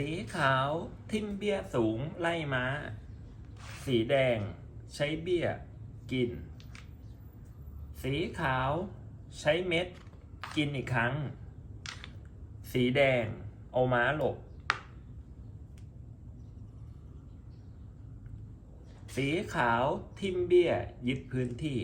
สีขาวทิมเบี้ยสูงไล่ม้า สีแดงใช้เบี้ยกิน สีขาวใช้เม็ดกินอีกครั้ง สีแดงเอาม้าหลบ สีขาวทิมเบี้ยยึดพื้นที่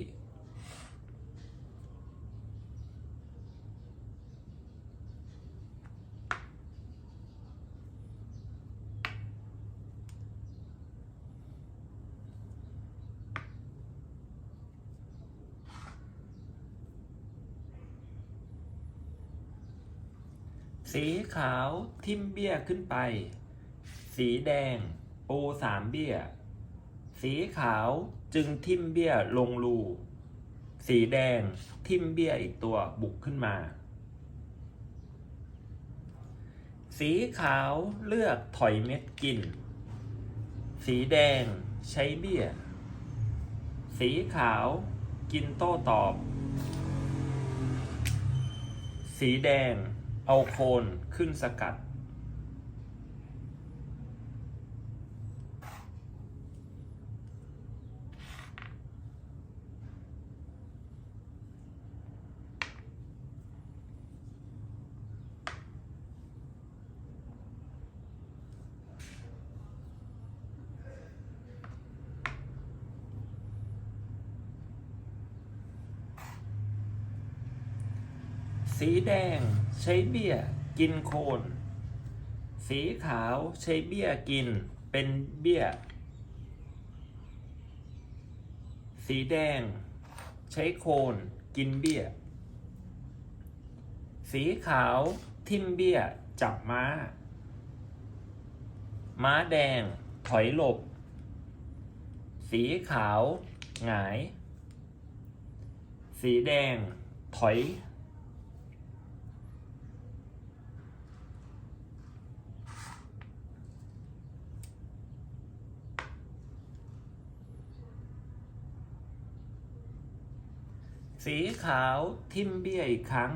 สีขาวทิมเบี้ยขึ้นไป สีแดง ปูสามเบี้ย สีขาวจึงทิมเบี้ยลงรู สีแดงทิมเบี้ยอีกตัวบุกขึ้นมา สีขาวเลือกถอยเม็ดกิน สีแดงใช้เบี้ย สีขาวกินโต้ตอบ สีแดง เอาโคนขึ้นสกัด สีแดงใช้เบี้ยกินโคน สีขาวใช้เบี้ยกินเป็นเบี้ย สีแดงใช้โคนกินเบี้ย สีขาวทิมเบี้ยจับม้า ม้าแดงถอยหลบ สีขาวหงาย สีแดงถอย สีขาวทิมเบี้ยอีกครั้ง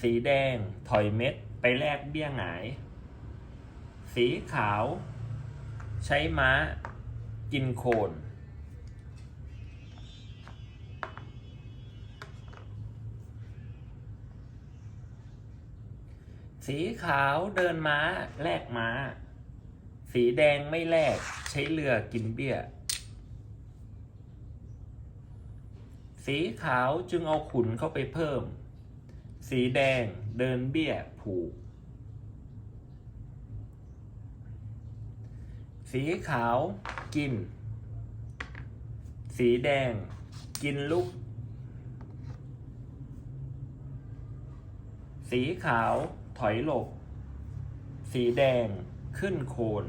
สีแดงถอยเม็ดไปแลกเบี้ยหงาย สีขาว ใช้ม้า กินโคน สีขาวเดินม้าแลกม้า สีแดงไม่แลกใช้เรือกินเบี้ย สีขาวจึงเอาขุนเข้าไปเพิ่ม สีแดงเดินเบี้ยผูก สีขาวกิน สีแดงกินลูกสีขาวถอยหลบ สีแดงขึ้นโคน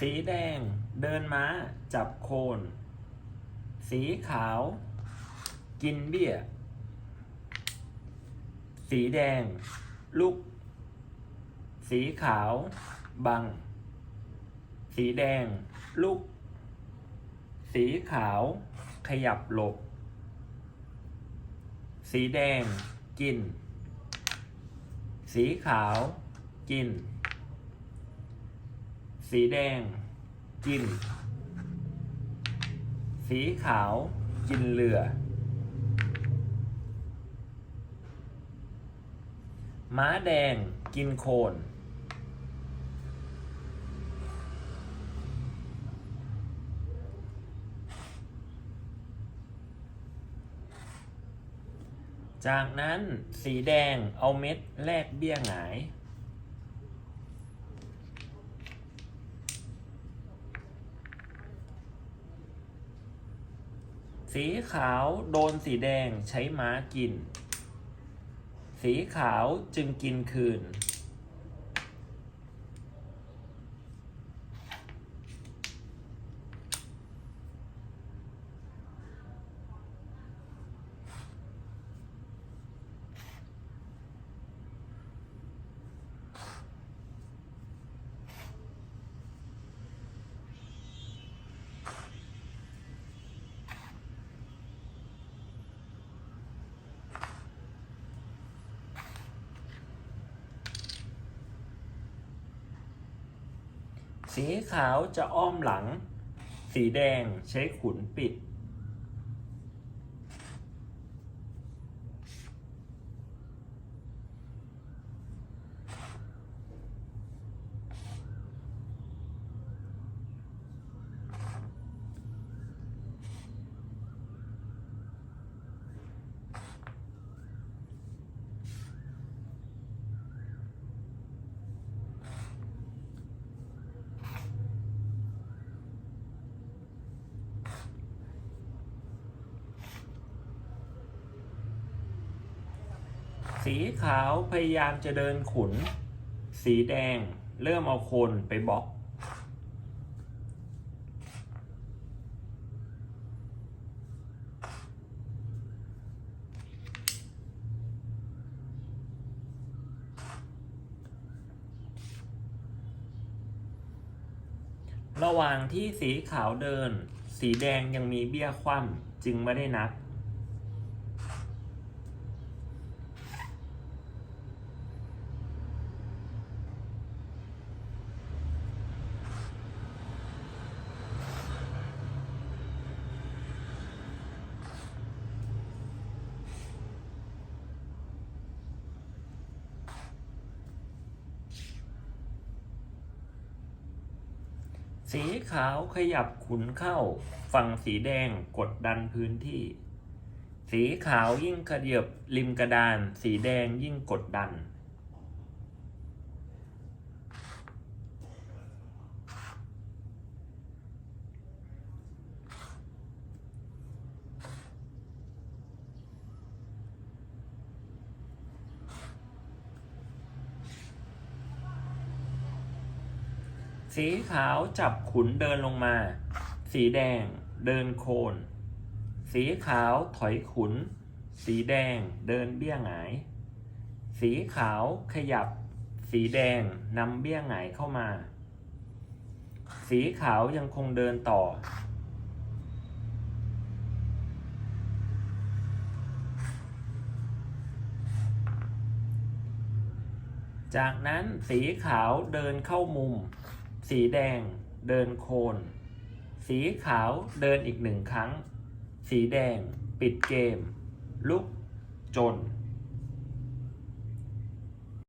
สีแดง เดินม้า จับโคน สีขาว กินเบี้ย สีแดง ลุก สีขาว บัง สีแดง ลุก สีขาว ขยับหลบ สีแดง กิน สีขาว กิน สีแดง กิน สีขาว กินเรือ ม้าแดง กินโคน จากนั้นสีแดงเอาเม็ดแลกเบี้ยหงาย สีขาวโดนสีแดงใช้ม้ากิน สีขาวจึงกินคืน สีขาวจะอ้อมหลัง สีแดงใช้ขุนปิด สีขาวพยายามจะเดินขุน สีแดงเริ่มเอาโคนไปบล็อก ระหว่างที่สีขาวเดิน สีแดงยังมีเบี้ยคว่ำจึงไม่ได้นับ สีขาวขยับขุนเข้า ฝั่งสีแดงกดดันพื้นที่ สีขาวยิ่งขยับริมกระดาน สีแดงยิ่งกดดัน สีขาวจับขุนเดินลงมา สีแดงเดินโคน สีขาวถอยขุน สีแดงเดินเบี้ยหงาย สีขาวขยับ สีแดงนำเบี้ยหงายเข้ามา สีขาวยังคงเดินต่อ จากนั้นสีขาวเดินเข้ามุม สีแดงเดินโคน สีขาวเดินอีกหนึ่งครั้ง สีแดงปิดเกม ลุกจน